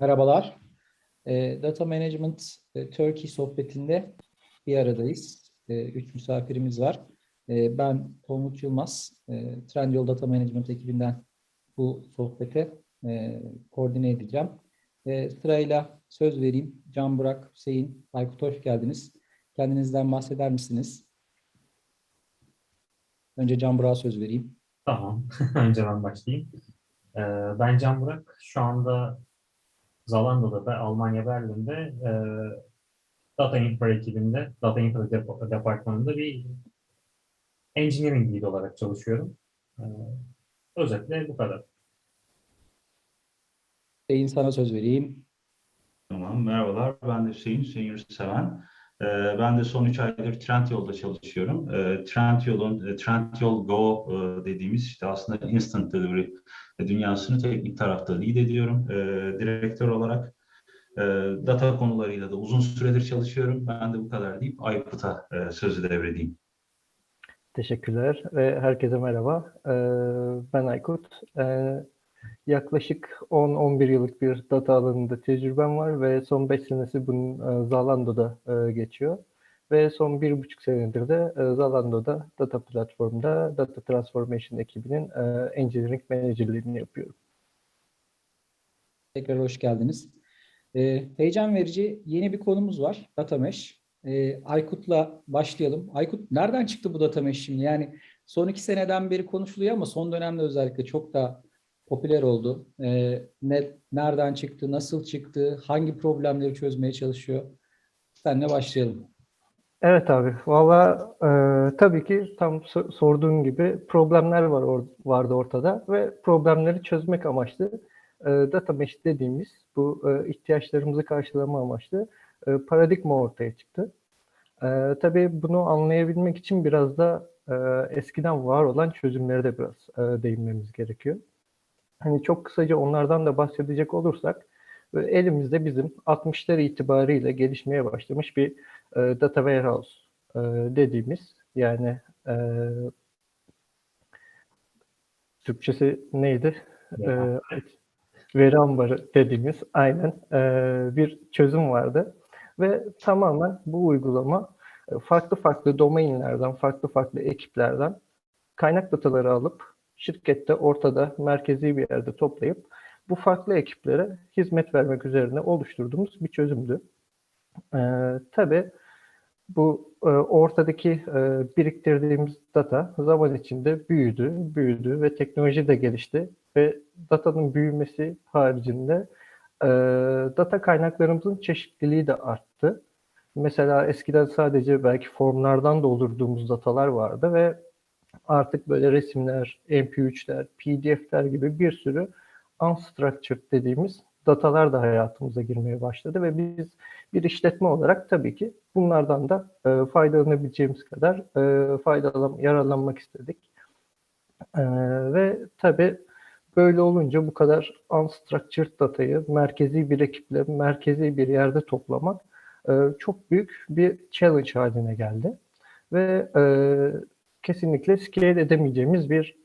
Merhabalar. E, Data Management e, Turkey sohbetinde bir aradayız. E, üç misafirimiz var. E, ben Tongut Yılmaz, e, Trendyol Data Management ekibinden bu sohbete e, koordine edeceğim. Sırayla söz vereyim. Can Burak, Hüseyin, Aykut hoş geldiniz. Kendinizden bahseder misiniz? Önce Can Burak'a söz vereyim. Tamam. Önce ben başlayayım. Ee, ben Can Burak. Şu anda Zalando'da ve Almanya Berlin'de e, Data Infra ekibinde, Data Infra dep- departmanında bir engineering lead olarak çalışıyorum. Ee, özetle bu kadar. Hüseyin sana söz vereyim. Tamam, merhabalar. Ben de Hüseyin, Hüseyin Yurtseven. Ee, ben de son 3 aydır Trendyol'da çalışıyorum. Ee, Trendyol'un, e, Trendyol Go e, dediğimiz işte aslında instant delivery dünyasını teknik tarafta lead ediyorum. Ee, direktör olarak e, data konularıyla da uzun süredir çalışıyorum. Ben de bu kadar deyip Aykut'a sözü devredeyim. Teşekkürler ve herkese merhaba. Ben Aykut. Yaklaşık 10-11 yıllık bir data alanında tecrübem var ve son 5 senesi bunun e, Zalando'da e, geçiyor. Ve son 1,5 senedir de e, Zalando'da data platformda Data Transformation ekibinin Engineering Manager'liğini yapıyorum. Tekrar hoş geldiniz. Heyecan verici yeni bir konumuz var. Data Mesh. Ee, Aykut'la başlayalım. Aykut nereden çıktı bu Data Mesh şimdi? Yani son iki seneden beri konuşuluyor ama son dönemde özellikle çok daha popüler oldu. Ee, ne, nereden çıktı, nasıl çıktı, hangi problemleri çözmeye çalışıyor? Seninle başlayalım. Evet abi, valla e, tabii ki tam so- sorduğun gibi problemler var or- vardı ortada ve problemleri çözmek amaçlı e, data mesh dediğimiz bu e, ihtiyaçlarımızı karşılama amaçlı e, paradigma ortaya çıktı. E, tabii bunu anlayabilmek için biraz da e, eskiden var olan çözümlere de biraz e, değinmemiz gerekiyor. Hani çok kısaca onlardan da bahsedecek olursak, e, elimizde bizim 60'lar itibariyle gelişmeye başlamış bir e, data warehouse e, dediğimiz yani e, Türkçesi neydi? E, veri ambarı dediğimiz aynen e, bir çözüm vardı ve tamamen bu uygulama e, farklı farklı domainlerden, farklı farklı ekiplerden kaynak dataları alıp şirkette ortada merkezi bir yerde toplayıp bu farklı ekiplere hizmet vermek üzerine oluşturduğumuz bir çözümdü. Ee, tabii bu e, ortadaki e, biriktirdiğimiz data zaman içinde büyüdü, büyüdü ve teknoloji de gelişti ve datanın büyümesi haricinde e, data kaynaklarımızın çeşitliliği de arttı. Mesela eskiden sadece belki formlardan doldurduğumuz datalar vardı ve artık böyle resimler, MP3'ler, PDF'ler gibi bir sürü unstructured dediğimiz datalar da hayatımıza girmeye başladı ve biz bir işletme olarak tabii ki bunlardan da e, faydalanabileceğimiz kadar e, faydalan, yararlanmak istedik. E, ve tabii böyle olunca bu kadar unstructured datayı merkezi bir ekiple, merkezi bir yerde toplamak e, çok büyük bir challenge haline geldi. Ve e, kesinlikle scale edemeyeceğimiz bir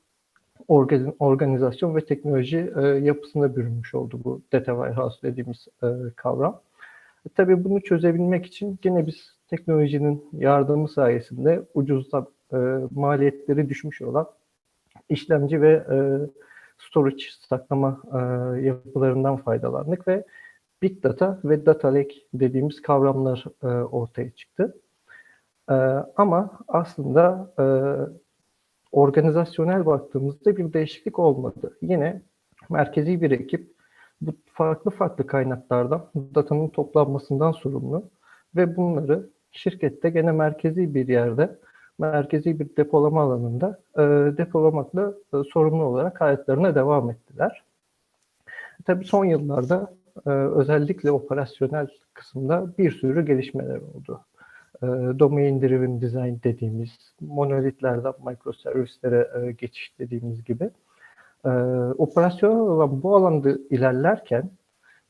organ- organizasyon ve teknoloji e, yapısına bürünmüş oldu bu data warehouse dediğimiz e, kavram. E, tabii bunu çözebilmek için yine biz teknolojinin yardımı sayesinde ucuzda e, maliyetleri düşmüş olan işlemci ve e, storage saklama e, yapılarından faydalandık ve Big Data ve Data Lake dediğimiz kavramlar e, ortaya çıktı. E, ama aslında e, organizasyonel baktığımızda bir değişiklik olmadı. Yine merkezi bir ekip bu farklı farklı kaynaklardan datanın toplanmasından sorumlu ve bunları şirkette gene merkezi bir yerde, merkezi bir depolama alanında e, depolamakla e, sorumlu olarak hayatlarına devam ettiler. Tabii son yıllarda e, özellikle operasyonel kısımda bir sürü gelişmeler oldu e, domain driven design dediğimiz, monolitlerden microservislere e, geçiş dediğimiz gibi. E, operasyonel olan bu alanda ilerlerken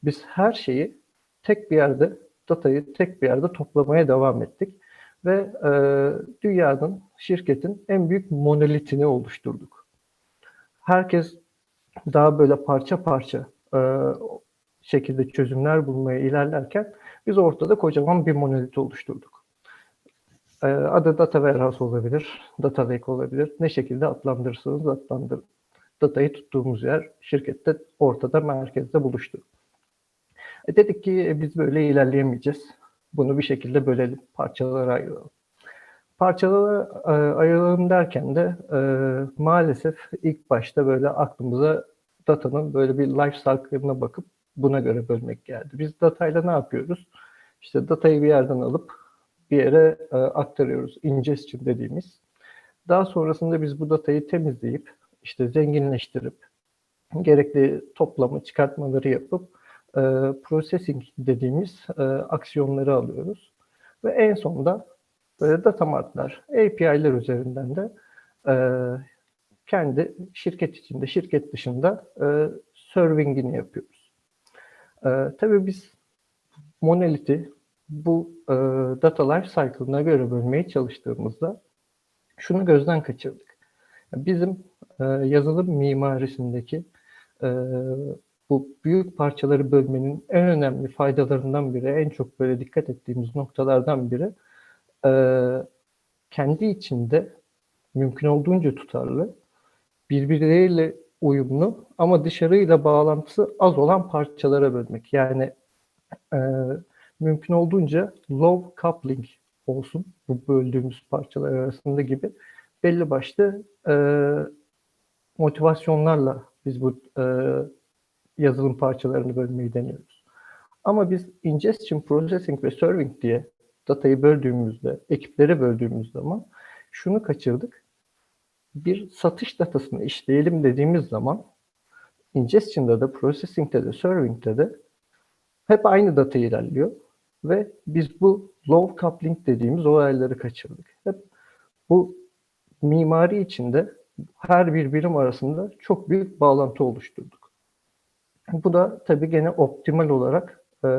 biz her şeyi tek bir yerde, datayı tek bir yerde toplamaya devam ettik. Ve e, dünyanın, şirketin en büyük monolitini oluşturduk. Herkes daha böyle parça parça e, şekilde çözümler bulmaya ilerlerken biz ortada kocaman bir monolit oluşturduk. Ee, Adı Data Warehouse olabilir, Data Lake olabilir. Ne şekilde adlandırırsanız adlandırın. Datayı tuttuğumuz yer şirkette ortada, merkezde buluştu. E dedik ki e, biz böyle ilerleyemeyeceğiz. Bunu bir şekilde bölelim, parçalara ayıralım. Parçalara e, ayıralım derken de e, maalesef ilk başta böyle aklımıza datanın böyle bir life cycle'ına bakıp buna göre bölmek geldi. Biz datayla ne yapıyoruz? İşte datayı bir yerden alıp bir yere e, aktarıyoruz. Ingestion dediğimiz. Daha sonrasında biz bu datayı temizleyip işte zenginleştirip gerekli toplama çıkartmaları yapıp e, processing dediğimiz e, aksiyonları alıyoruz. Ve en sonunda böyle data martlar, API'ler üzerinden de e, kendi şirket içinde, şirket dışında e, servingini yapıyoruz. E, tabii biz monoliti bu e, data life cycle'ına göre bölmeye çalıştığımızda şunu gözden kaçırdık. Bizim e, yazılım mimarisindeki e, bu büyük parçaları bölmenin en önemli faydalarından biri, en çok böyle dikkat ettiğimiz noktalardan biri e, kendi içinde mümkün olduğunca tutarlı, birbirleriyle uyumlu ama dışarıyla bağlantısı az olan parçalara bölmek. Yani e, mümkün olduğunca low coupling olsun bu böldüğümüz parçalar arasında gibi belli başlı e, motivasyonlarla biz bu e, yazılım parçalarını bölmeyi deniyoruz. Ama biz ingestion, processing ve serving diye datayı böldüğümüzde, ekipleri böldüğümüz zaman şunu kaçırdık. Bir satış datasını işleyelim dediğimiz zaman ingestion'da da, processing'de de, serving'de de hep aynı data ilerliyor ve biz bu low coupling dediğimiz olayları kaçırdık. Hep bu mimari içinde her bir birim arasında çok büyük bağlantı oluşturduk. Bu da tabii gene optimal olarak e,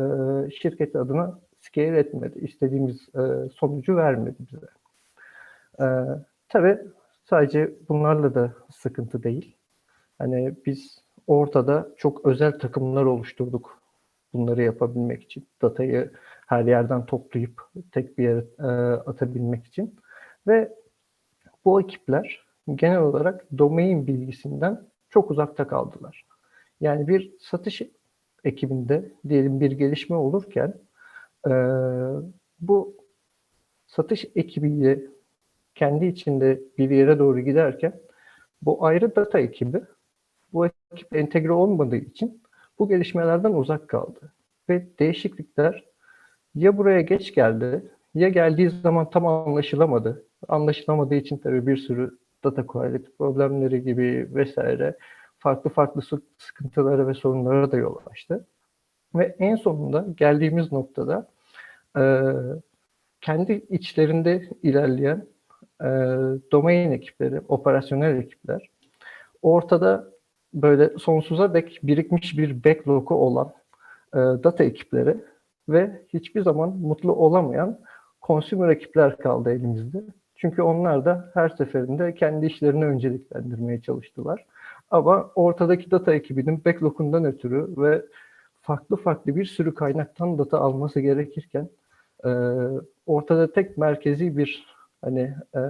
şirket adına scale etmedi. İstediğimiz e, sonucu vermedi bize. E, tabii sadece bunlarla da sıkıntı değil. Hani biz ortada çok özel takımlar oluşturduk bunları yapabilmek için. Datayı her yerden toplayıp tek bir yere e, atabilmek için. Ve bu ekipler genel olarak domain bilgisinden çok uzakta kaldılar. Yani bir satış ekibinde diyelim bir gelişme olurken e, bu satış ekibiyle kendi içinde bir yere doğru giderken bu ayrı data ekibi bu ekip entegre olmadığı için bu gelişmelerden uzak kaldı. Ve değişiklikler ya buraya geç geldi ya geldiği zaman tam anlaşılamadı. Anlaşılamadığı için tabii bir sürü data quality problemleri gibi vesaire farklı farklı sıkıntılara ve sorunlara da yol açtı. Ve en sonunda geldiğimiz noktada e, kendi içlerinde ilerleyen e, domain ekipleri, operasyonel ekipler ortada böyle sonsuza dek birikmiş bir backlog'u olan e, data ekipleri ve hiçbir zaman mutlu olamayan consumer ekipler kaldı elimizde. Çünkü onlar da her seferinde kendi işlerini önceliklendirmeye çalıştılar. Ama ortadaki data ekibinin backlog'undan ötürü ve farklı farklı bir sürü kaynaktan data alması gerekirken e, ortada tek merkezi bir hani e,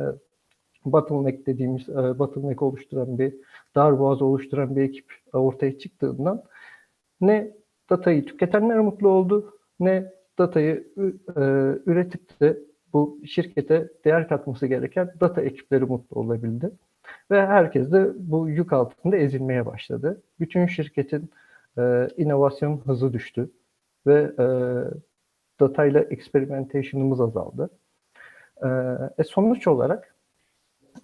bottleneck dediğimiz e, bottleneck oluşturan bir darboğaz oluşturan bir ekip ortaya çıktığından ne datayı tüketenler mutlu oldu ne datayı e, üretip de bu şirkete değer katması gereken data ekipleri mutlu olabildi. Ve herkes de bu yük altında ezilmeye başladı. Bütün şirketin e, inovasyon hızı düştü ve e, datayla experimentation'ımız azaldı. E, e, sonuç olarak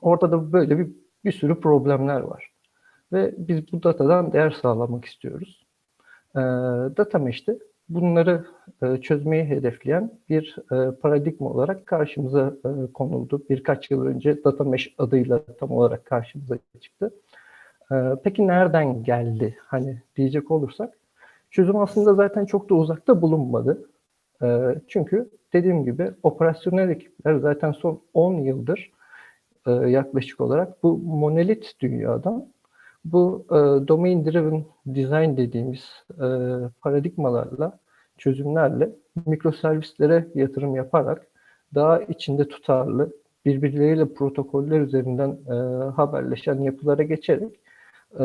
ortada böyle bir, bir sürü problemler var. Ve biz bu datadan değer sağlamak istiyoruz. E, data mesh'te bunları e, çözmeyi hedefleyen bir e, paradigma olarak karşımıza e, konuldu. Birkaç yıl önce Data Mesh adıyla tam olarak karşımıza çıktı. Peki nereden geldi? Hani diyecek olursak, çözüm aslında zaten çok da uzakta bulunmadı. Çünkü dediğim gibi operasyonel ekipler zaten son 10 yıldır yaklaşık olarak bu monolit dünyadan Bu e, domain driven design dediğimiz e, paradigmalarla, çözümlerle mikroservislere yatırım yaparak daha içinde tutarlı, birbirleriyle protokoller üzerinden e, haberleşen yapılara geçerek e,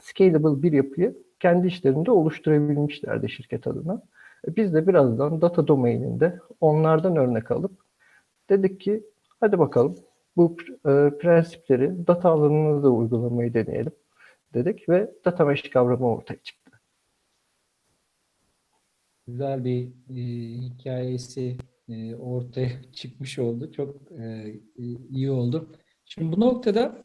scalable bir yapıyı kendi işlerinde oluşturabilmişlerdi şirket adına. E, Biz de birazdan data domaininde onlardan örnek alıp dedik ki hadi bakalım bu e, prensipleri data alanında da uygulamayı deneyelim dedik ve data mesh kavramı ortaya çıktı. Güzel bir e, hikayesi e, ortaya çıkmış oldu. Çok e, iyi oldu. Şimdi bu noktada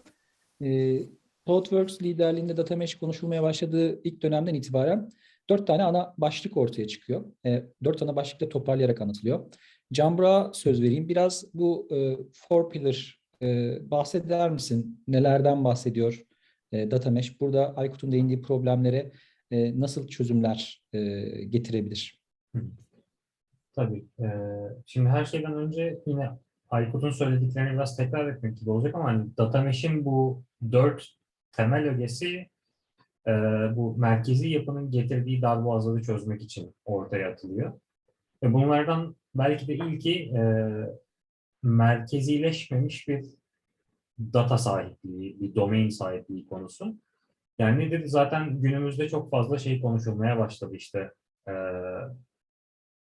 e, ThoughtWorks liderliğinde data mesh konuşulmaya başladığı ilk dönemden itibaren dört tane ana başlık ortaya çıkıyor. E, dört ana başlıkla toparlayarak anlatılıyor. Can Burak'a söz vereyim. Biraz bu e, four pillar e, bahseder misin? Nelerden bahsediyor e, data mesh? Burada Aykut'un değindiği problemlere e, nasıl çözümler e, getirebilir? Tabii. Ee, şimdi her şeyden önce yine Aykut'un söylediklerini biraz tekrar etmek gibi olacak ama hani data mesh'in bu dört temel ögesi e, bu merkezi yapının getirdiği darboğazları çözmek için ortaya atılıyor. Ve bunlardan belki de ilki e, merkezileşmemiş bir data sahipliği, bir domain sahipliği konusu. Yani nedir? Zaten günümüzde çok fazla şey konuşulmaya başladı işte. E,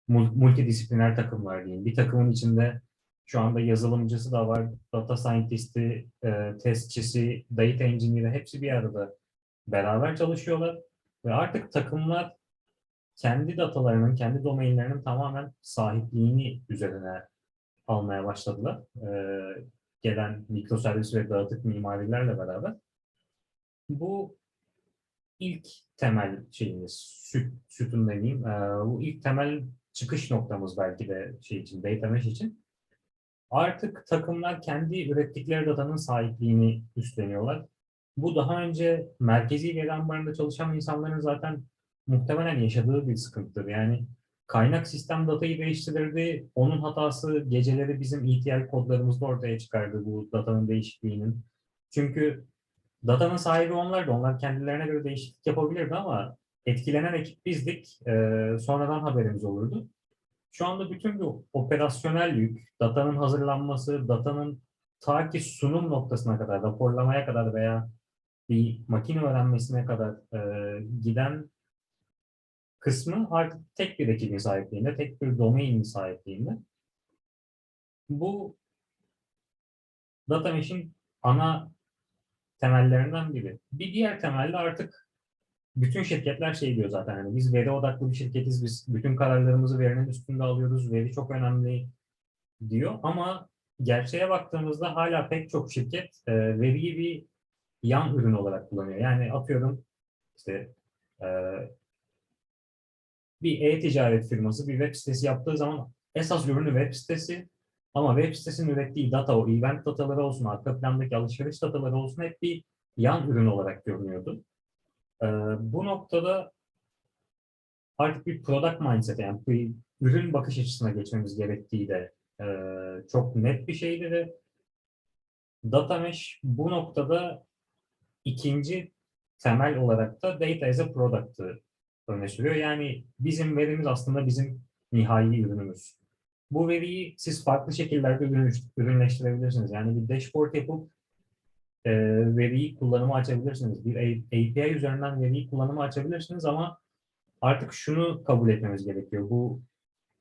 mul- multidisipliner takımlar diyeyim. Bir takımın içinde şu anda yazılımcısı da var, data scientist'i, e, testçisi, data engineer'i hepsi bir arada beraber çalışıyorlar. Ve artık takımlar kendi datalarının, kendi domainlerinin tamamen sahipliğini üzerine almaya başladılar. E, gelen mikroservis ve dağıtık mimarilerle beraber. Bu ilk temel şeyimiz, süt, sütun demeyeyim, e, bu ilk temel çıkış noktamız belki de şey için, data mesh için. Artık takımlar kendi ürettikleri datanın sahipliğini üstleniyorlar. Bu daha önce merkezi veri ambarında çalışan insanların zaten muhtemelen yaşadığı bir sıkıntıdır. Yani kaynak sistem datayı değiştirirdi. Onun hatası geceleri bizim ETL kodlarımızda ortaya çıkardı bu datanın değişikliğinin. Çünkü datanın sahibi onlardı. Onlar kendilerine göre değişiklik yapabilirdi ama etkilenen ekip bizdik. Ee, sonradan haberimiz olurdu. Şu anda bütün bu operasyonel yük, datanın hazırlanması, datanın ta ki sunum noktasına kadar, raporlamaya kadar veya bir makine öğrenmesine kadar e, giden kısmı artık tek bir ekibin sahipliğinde, tek bir domainin sahipliğinde. Bu data mesh'in ana temellerinden biri. Bir diğer temelde artık bütün şirketler şey diyor zaten hani biz veri odaklı bir şirketiz biz bütün kararlarımızı verinin üstünde alıyoruz veri çok önemli diyor ama gerçeğe baktığımızda hala pek çok şirket e, veriyi bir yan ürün olarak kullanıyor. Yani atıyorum işte e, bir e-ticaret firması bir web sitesi yaptığı zaman esas ürünü web sitesi ama web sitesinin ürettiği data o event dataları olsun arka plandaki alışveriş dataları olsun hep bir yan ürün olarak görünüyordu. Ee, bu noktada artık bir product mindset yani bir ürün bakış açısına geçmemiz gerektiği de e, çok net bir şeydi ve data mesh bu noktada ikinci temel olarak da data as a product'ı öne sürüyor. Yani bizim verimiz aslında bizim nihai ürünümüz. Bu veriyi siz farklı şekillerde ürün- ürünleştirebilirsiniz. Yani bir dashboard yapıp e, veriyi kullanımı açabilirsiniz. Bir API üzerinden veriyi kullanımı açabilirsiniz ama artık şunu kabul etmemiz gerekiyor. Bu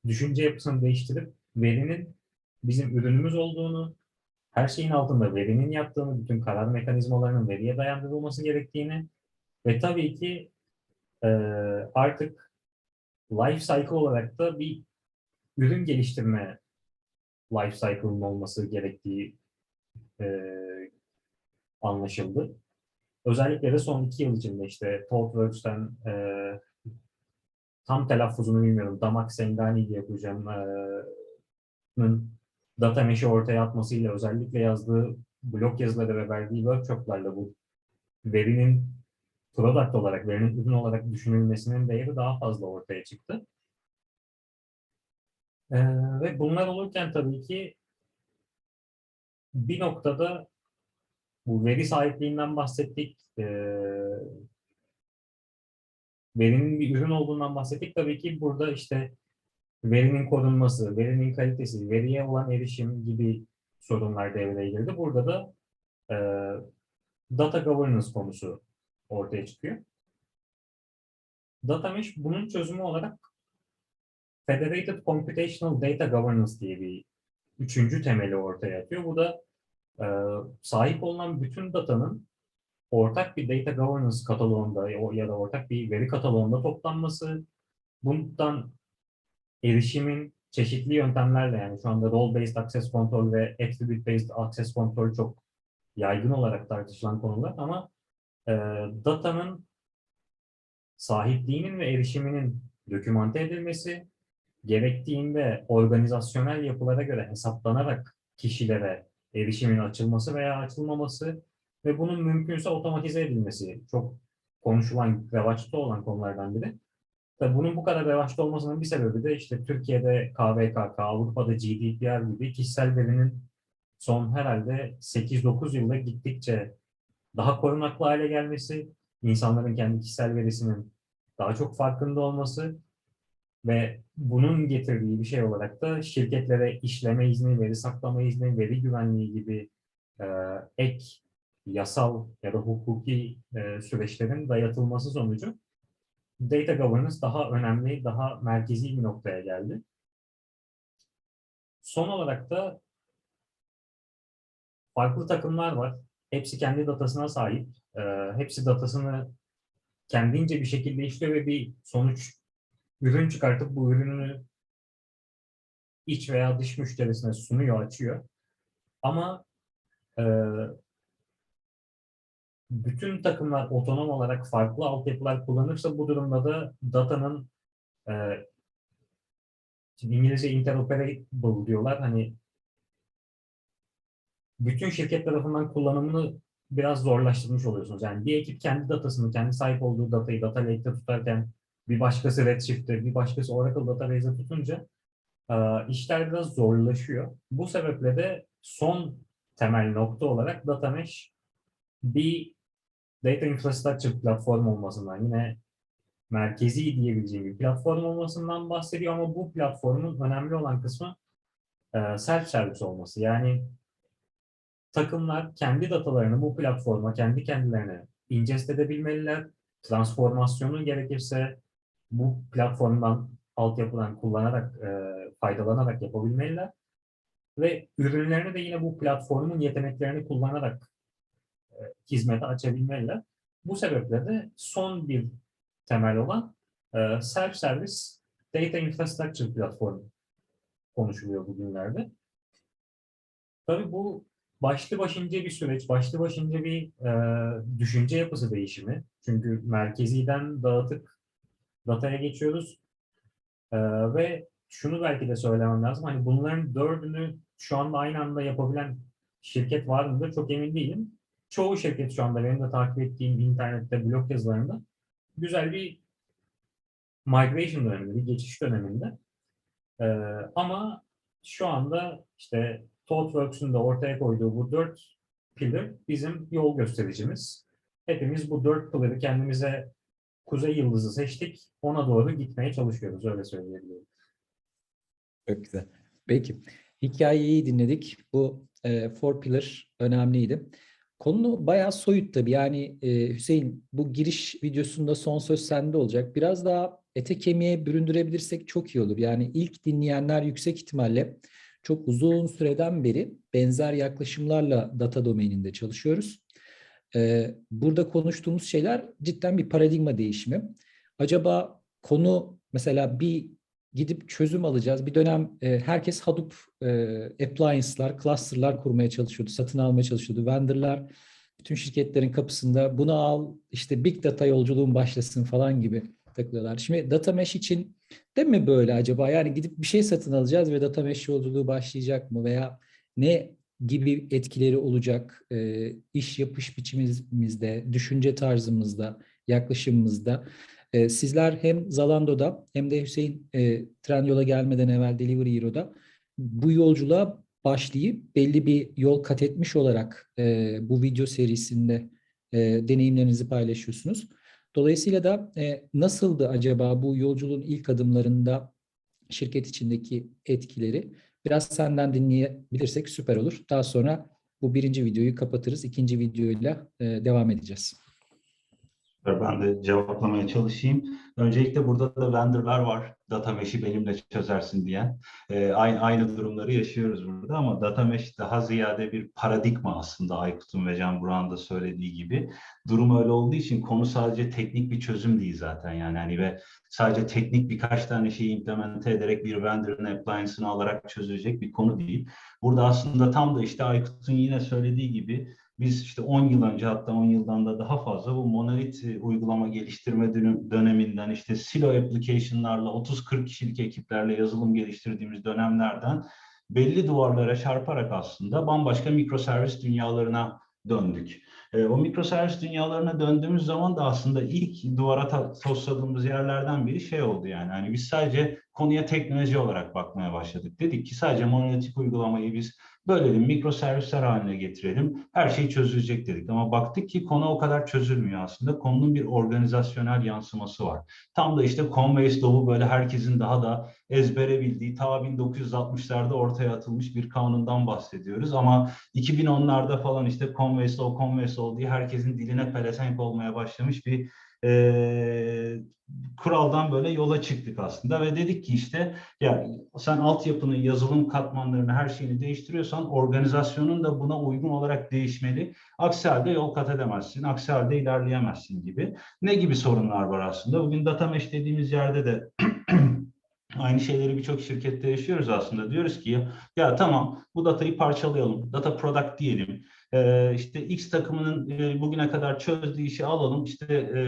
düşünce yapısını değiştirip verinin bizim ürünümüz olduğunu, her şeyin altında verinin yattığını, bütün karar mekanizmalarının veriye dayandırılması gerektiğini ve tabii ki e, artık life cycle olarak da bir ürün geliştirme life cycle'ın olması gerektiği e, anlaşıldı. Özellikle de son iki yıl içinde işte ThoughtWorks'ten e, tam telaffuzunu bilmiyorum. Damak Sengani diye okuyacağım. E, data mesh'i ortaya atmasıyla özellikle yazdığı blog yazıları ve verdiği workshoplarla bu verinin product olarak, verinin ürün olarak düşünülmesinin değeri daha fazla ortaya çıktı. Ee, ve bunlar olurken tabii ki bir noktada bu veri sahipliğinden bahsettik. Ee, verinin bir ürün olduğundan bahsettik. Tabii ki burada işte verinin korunması, verinin kalitesi, veriye olan erişim gibi sorunlar devreye girdi. Burada da e, data governance konusu ortaya çıkıyor. Data Mesh bunun çözümü olarak Federated Computational Data Governance diye bir üçüncü temeli ortaya atıyor. Bu da e, sahip olunan bütün datanın ortak bir data governance kataloğunda ya- da ortak bir veri kataloğunda toplanması, bundan erişimin çeşitli yöntemlerle yani şu anda role-based access control ve attribute-based access control çok yaygın olarak tartışılan konular ama e, datanın sahipliğinin ve erişiminin dokümante edilmesi, gerektiğinde organizasyonel yapılara göre hesaplanarak kişilere erişimin açılması veya açılmaması ve bunun mümkünse otomatize edilmesi çok konuşulan, revaçta olan konulardan biri. Tabii bunun bu kadar revaçta olmasının bir sebebi de işte Türkiye'de KVKK, Avrupa'da GDPR gibi kişisel verinin son herhalde 8-9 yılda gittikçe daha korunaklı hale gelmesi, insanların kendi kişisel verisinin daha çok farkında olması ve bunun getirdiği bir şey olarak da şirketlere işleme izni, veri saklama izni, veri güvenliği gibi e, ek yasal ya da hukuki e, süreçlerin dayatılması sonucu data governance daha önemli, daha merkezi bir noktaya geldi. Son olarak da farklı takımlar var. Hepsi kendi datasına sahip. E, hepsi datasını kendince bir şekilde işliyor ve bir sonuç ürün çıkartıp bu ürünü iç veya dış müşterisine sunuyor, açıyor. Ama e, bütün takımlar otonom olarak farklı altyapılar kullanırsa bu durumda da datanın e, şimdi İngilizce interoperable diyorlar. Hani bütün şirket tarafından kullanımını biraz zorlaştırmış oluyorsunuz. Yani bir ekip kendi datasını, kendi sahip olduğu datayı data lake'te tutarken bir başkası Redshift'te, bir başkası Oracle Database'de tutunca e, işler biraz zorlaşıyor. Bu sebeple de son temel nokta olarak Data Mesh bir data infrastructure platform olmasından yine merkezi diyebileceğim bir platform olmasından bahsediyor ama bu platformun önemli olan kısmı e, self-service olması. Yani takımlar kendi datalarını bu platforma kendi kendilerine ingest edebilmeliler. Transformasyonu gerekirse bu platformdan altyapıdan kullanarak, e, faydalanarak yapabilmeliler. Ve ürünlerini de yine bu platformun yeteneklerini kullanarak e, hizmete açabilmeliler. Bu sebeple de son bir temel olan e, self-service data infrastructure platformu konuşuluyor bugünlerde. Tabii bu başlı başınca bir süreç, başlı başınca bir e, düşünce yapısı değişimi. Çünkü merkeziden dağıtık dataya geçiyoruz. E, ve şunu belki de söylemem lazım. Hani bunların dördünü şu anda aynı anda yapabilen şirket var mıdır? Çok emin değilim. Çoğu şirket şu anda benim de takip ettiğim internette blog yazılarında güzel bir migration döneminde, bir geçiş döneminde. E, ama şu anda işte ThoughtWorks'un da ortaya koyduğu bu dört pillar bizim yol göstericimiz. Hepimiz bu dört pillar'ı kendimize kuzey yıldızı seçtik. Ona doğru gitmeye çalışıyoruz. Öyle söyleyebilirim. Çok güzel. Peki. Hikayeyi dinledik. Bu e, four pillar önemliydi. Konu bayağı soyut tabii. Yani e, Hüseyin bu giriş videosunda son söz sende olacak. Biraz daha ete kemiğe büründürebilirsek çok iyi olur. Yani ilk dinleyenler yüksek ihtimalle çok uzun süreden beri benzer yaklaşımlarla data domaininde çalışıyoruz. Ee, burada konuştuğumuz şeyler cidden bir paradigma değişimi. Acaba konu mesela bir gidip çözüm alacağız. Bir dönem e, herkes Hadoop e, appliance'lar, cluster'lar kurmaya çalışıyordu, satın almaya çalışıyordu. Vendor'lar bütün şirketlerin kapısında bunu al, işte big data yolculuğun başlasın falan gibi takılıyorlar. Şimdi data mesh için de mi böyle acaba? Yani gidip bir şey satın alacağız ve data mesh yolculuğu başlayacak mı? Veya ne gibi etkileri olacak e, iş yapış biçimimizde, düşünce tarzımızda, yaklaşımımızda? E, sizler hem Zalando'da hem de Hüseyin e, Trendyol'a gelmeden evvel Delivery Hero'da bu yolculuğa başlayıp belli bir yol kat etmiş olarak e, bu video serisinde e, deneyimlerinizi paylaşıyorsunuz. Dolayısıyla da e, nasıldı acaba bu yolculuğun ilk adımlarında şirket içindeki etkileri? Biraz senden dinleyebilirsek süper olur. Daha sonra bu birinci videoyu kapatırız. İkinci videoyla e, devam edeceğiz. Ben de cevaplamaya çalışayım. Öncelikle burada da vendorlar var. Data mesh'i benimle çözersin diyen. Ee, aynı, aynı durumları yaşıyoruz burada ama data mesh daha ziyade bir paradigma aslında Aykut'un ve Can Burak'ın da söylediği gibi. Durum öyle olduğu için konu sadece teknik bir çözüm değil zaten yani hani ve sadece teknik birkaç tane şeyi implemente ederek bir vendor'ın appliance'ını alarak çözülecek bir konu değil. Burada aslında tam da işte Aykut'un yine söylediği gibi biz işte 10 yıl önce hatta 10 yıldan da daha fazla bu monolit e, uygulama geliştirme döneminden işte silo application'larla 30-40 kişilik ekiplerle yazılım geliştirdiğimiz dönemlerden belli duvarlara çarparak aslında bambaşka mikroservis dünyalarına döndük. E, o mikroservis dünyalarına döndüğümüz zaman da aslında ilk duvara tosladığımız yerlerden biri şey oldu yani. Hani biz sadece konuya teknoloji olarak bakmaya başladık. Dedik ki sadece monolitik uygulamayı biz bölelim, mikroservisler haline getirelim. Her şey çözülecek dedik. Ama baktık ki konu o kadar çözülmüyor aslında. Konunun bir organizasyonel yansıması var. Tam da işte Conway Stow'u böyle herkesin daha da ezbere bildiği ta 1960'larda ortaya atılmış bir kanundan bahsediyoruz. Ama 2010'larda falan işte Conway Stow, Conway Stow diye herkesin diline pelesenk olmaya başlamış bir eee, kuraldan böyle yola çıktık aslında ve dedik ki işte ya sen altyapını, yazılım katmanlarını, her şeyini değiştiriyorsan organizasyonun da buna uygun olarak değişmeli. Aksi halde yol kat edemezsin, aksi halde ilerleyemezsin gibi. Ne gibi sorunlar var aslında? Bugün data mesh dediğimiz yerde de Aynı şeyleri birçok şirkette yaşıyoruz aslında. Diyoruz ki ya, ya tamam bu datayı parçalayalım. Data product diyelim. Ee, işte X takımının e, bugüne kadar çözdüğü işi alalım. İşte e,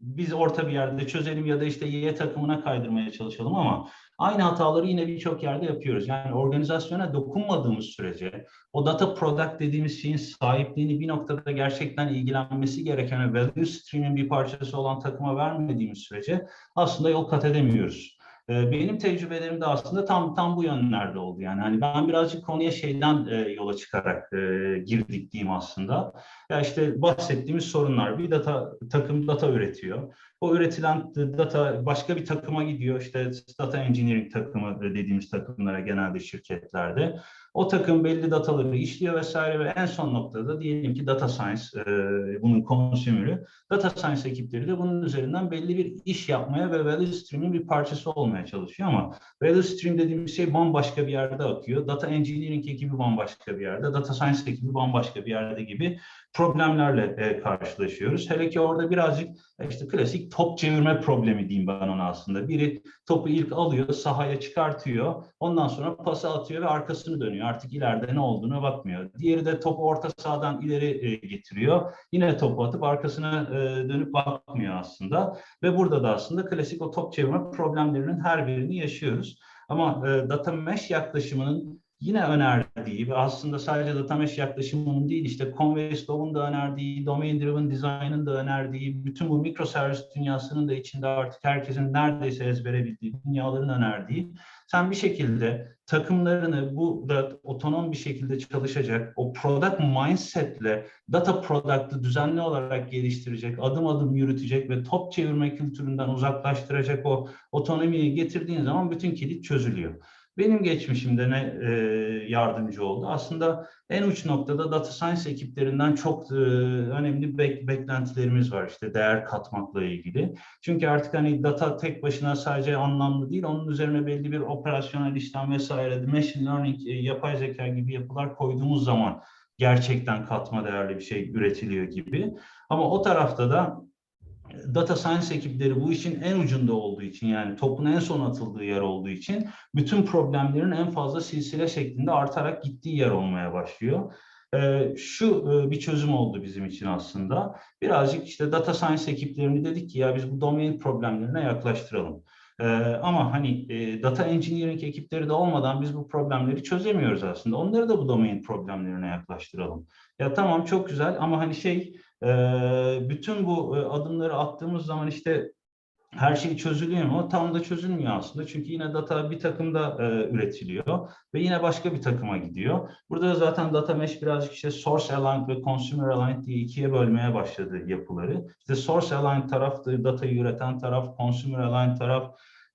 biz orta bir yerde çözelim ya da işte Y takımına kaydırmaya çalışalım ama aynı hataları yine birçok yerde yapıyoruz. Yani organizasyona dokunmadığımız sürece o data product dediğimiz şeyin sahipliğini bir noktada gerçekten ilgilenmesi gereken ve value stream'in bir parçası olan takıma vermediğimiz sürece aslında yol kat edemiyoruz. Ee, Benim tecrübelerim de aslında tam tam bu yönlerde oldu. Yani hani ben birazcık konuya şeyden e, yola çıkarak e, girdik diyeyim aslında. Ya işte bahsettiğimiz sorunlar. Bir data takım data üretiyor. O üretilen data başka bir takıma gidiyor. İşte data engineering takımı dediğimiz takımlara genelde şirketlerde. O takım belli dataları işliyor vesaire ve en son noktada diyelim ki data science e, bunun konsümürü. Data science ekipleri de bunun üzerinden belli bir iş yapmaya ve value stream'in bir parçası olmaya çalışıyor ama value stream dediğimiz şey bambaşka bir yerde akıyor. Data engineering ekibi bambaşka bir yerde, data science ekibi bambaşka bir yerde gibi problemlerle e, karşılaşıyoruz. Hele ki orada birazcık e, işte klasik top çevirme problemi diyeyim ben ona aslında. Biri topu ilk alıyor, sahaya çıkartıyor. Ondan sonra pası atıyor ve arkasını dönüyor. Artık ileride ne olduğuna bakmıyor. Diğeri de topu orta sahadan ileri e, getiriyor. Yine topu atıp arkasına e, dönüp bakmıyor aslında. Ve burada da aslında klasik o top çevirme problemlerinin her birini yaşıyoruz. Ama e, data mesh yaklaşımının yine önerdiği ve aslında sadece data mesh yaklaşımının değil işte Conway Stow'un da önerdiği, domain driven design'ın da önerdiği, bütün bu mikroservis dünyasının da içinde artık herkesin neredeyse ezbere bildiği dünyaların önerdiği sen bir şekilde takımlarını bu da otonom bir şekilde çalışacak o product mindsetle data product'ı düzenli olarak geliştirecek, adım adım yürütecek ve top çevirme kültüründen uzaklaştıracak o otonomiyi getirdiğin zaman bütün kilit çözülüyor. Benim geçmişimde ne e, yardımcı oldu? Aslında en uç noktada data science ekiplerinden çok e, önemli bek, beklentilerimiz var işte değer katmakla ilgili. Çünkü artık hani data tek başına sadece anlamlı değil, onun üzerine belli bir operasyonel işlem vesaire, machine learning, e, yapay zeka gibi yapılar koyduğumuz zaman gerçekten katma değerli bir şey üretiliyor gibi. Ama o tarafta da data science ekipleri bu işin en ucunda olduğu için yani topun en son atıldığı yer olduğu için bütün problemlerin en fazla silsile şeklinde artarak gittiği yer olmaya başlıyor. Ee, şu e, bir çözüm oldu bizim için aslında. Birazcık işte data science ekiplerini dedik ki ya biz bu domain problemlerine yaklaştıralım. Ee, ama hani e, data engineering ekipleri de olmadan biz bu problemleri çözemiyoruz aslında. Onları da bu domain problemlerine yaklaştıralım. Ya tamam çok güzel ama hani şey bütün bu adımları attığımız zaman işte her şey çözülüyor mu? Tam da çözülmüyor aslında. Çünkü yine data bir takımda e, üretiliyor ve yine başka bir takıma gidiyor. Burada da zaten data mesh birazcık işte source aligned ve consumer aligned diye ikiye bölmeye başladı yapıları. İşte source aligned taraf datayı üreten taraf, consumer aligned taraf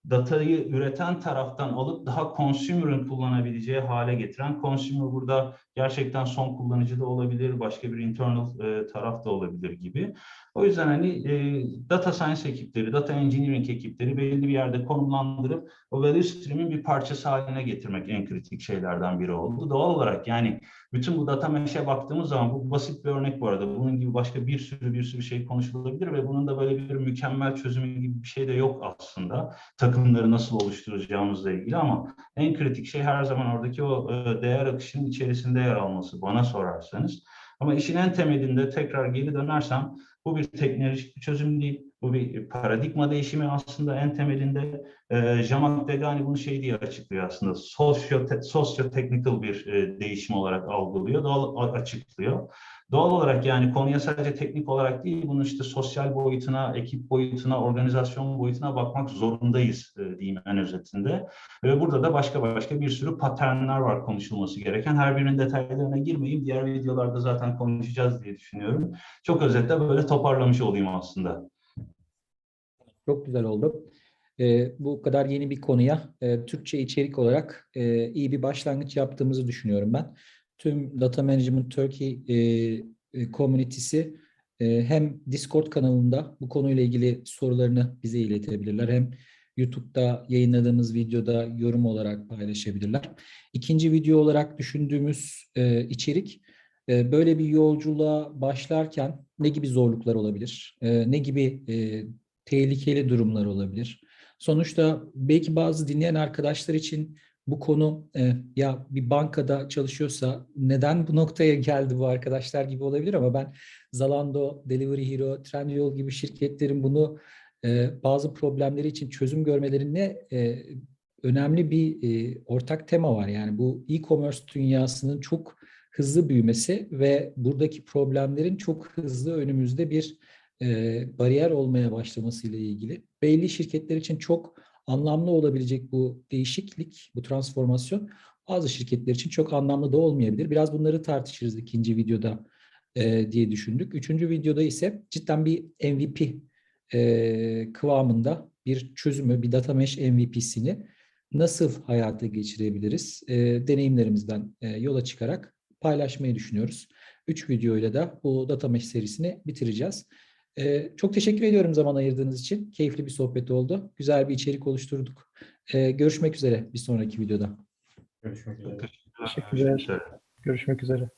datayı üreten taraftan alıp daha consumer'ın kullanabileceği hale getiren consumer burada gerçekten son kullanıcı da olabilir, başka bir internal e, taraf da olabilir gibi. O yüzden hani e, data science ekipleri, data engineering ekipleri belli bir yerde konumlandırıp o value stream'in bir parçası haline getirmek en kritik şeylerden biri oldu. Doğal olarak yani bütün bu data mesh'e baktığımız zaman bu basit bir örnek bu arada. Bunun gibi başka bir sürü bir sürü şey konuşulabilir ve bunun da böyle bir mükemmel çözümü gibi bir şey de yok aslında. Takımları nasıl oluşturacağımızla ilgili ama en kritik şey her zaman oradaki o e, değer akışının içerisinde yer alması bana sorarsanız. Ama işin en temelinde tekrar geri dönersem bu bir teknolojik bir çözüm değil. Bu bir paradigma değişimi aslında en temelinde. E, Jean-Marc Degani bunu şey diye açıklıyor aslında. Sosyo, sosyo-technical bir e, değişim olarak algılıyor, doğal açıklıyor. Doğal olarak yani konuya sadece teknik olarak değil, bunun işte sosyal boyutuna, ekip boyutuna, organizasyon boyutuna bakmak zorundayız e, diyeyim en özetinde. Ve burada da başka başka bir sürü paternler var konuşulması gereken. Her birinin detaylarına girmeyeyim. Diğer videolarda zaten konuşacağız diye düşünüyorum. Çok özetle böyle toparlamış olayım aslında. Çok güzel oldu. Ee, bu kadar yeni bir konuya e, Türkçe içerik olarak e, iyi bir başlangıç yaptığımızı düşünüyorum ben. Tüm Data Management Turkey e, e, komünitesi e, hem Discord kanalında bu konuyla ilgili sorularını bize iletebilirler. Hem YouTube'da yayınladığımız videoda yorum olarak paylaşabilirler. İkinci video olarak düşündüğümüz e, içerik e, böyle bir yolculuğa başlarken ne gibi zorluklar olabilir? E, ne gibi e, tehlikeli durumlar olabilir? Sonuçta belki bazı dinleyen arkadaşlar için bu konu e, ya bir bankada çalışıyorsa neden bu noktaya geldi bu arkadaşlar gibi olabilir ama ben Zalando, Delivery Hero, Trendyol gibi şirketlerin bunu e, bazı problemleri için çözüm görmelerine e, önemli bir e, ortak tema var. Yani bu e-commerce dünyasının çok hızlı büyümesi ve buradaki problemlerin çok hızlı önümüzde bir e, bariyer olmaya başlaması ile ilgili. Belli şirketler için çok anlamlı olabilecek bu değişiklik, bu transformasyon bazı şirketler için çok anlamlı da olmayabilir. Biraz bunları tartışırız ikinci videoda e, diye düşündük. Üçüncü videoda ise cidden bir MVP e, kıvamında bir çözümü, bir data mesh MVP'sini nasıl hayata geçirebiliriz? E, deneyimlerimizden e, yola çıkarak paylaşmayı düşünüyoruz. Üç videoyla da bu data mesh serisini bitireceğiz. Çok teşekkür ediyorum zaman ayırdığınız için. Keyifli bir sohbet oldu. Güzel bir içerik oluşturduk. Görüşmek üzere bir sonraki videoda. Görüşmek üzere. Teşekkürler. Görüşmek üzere.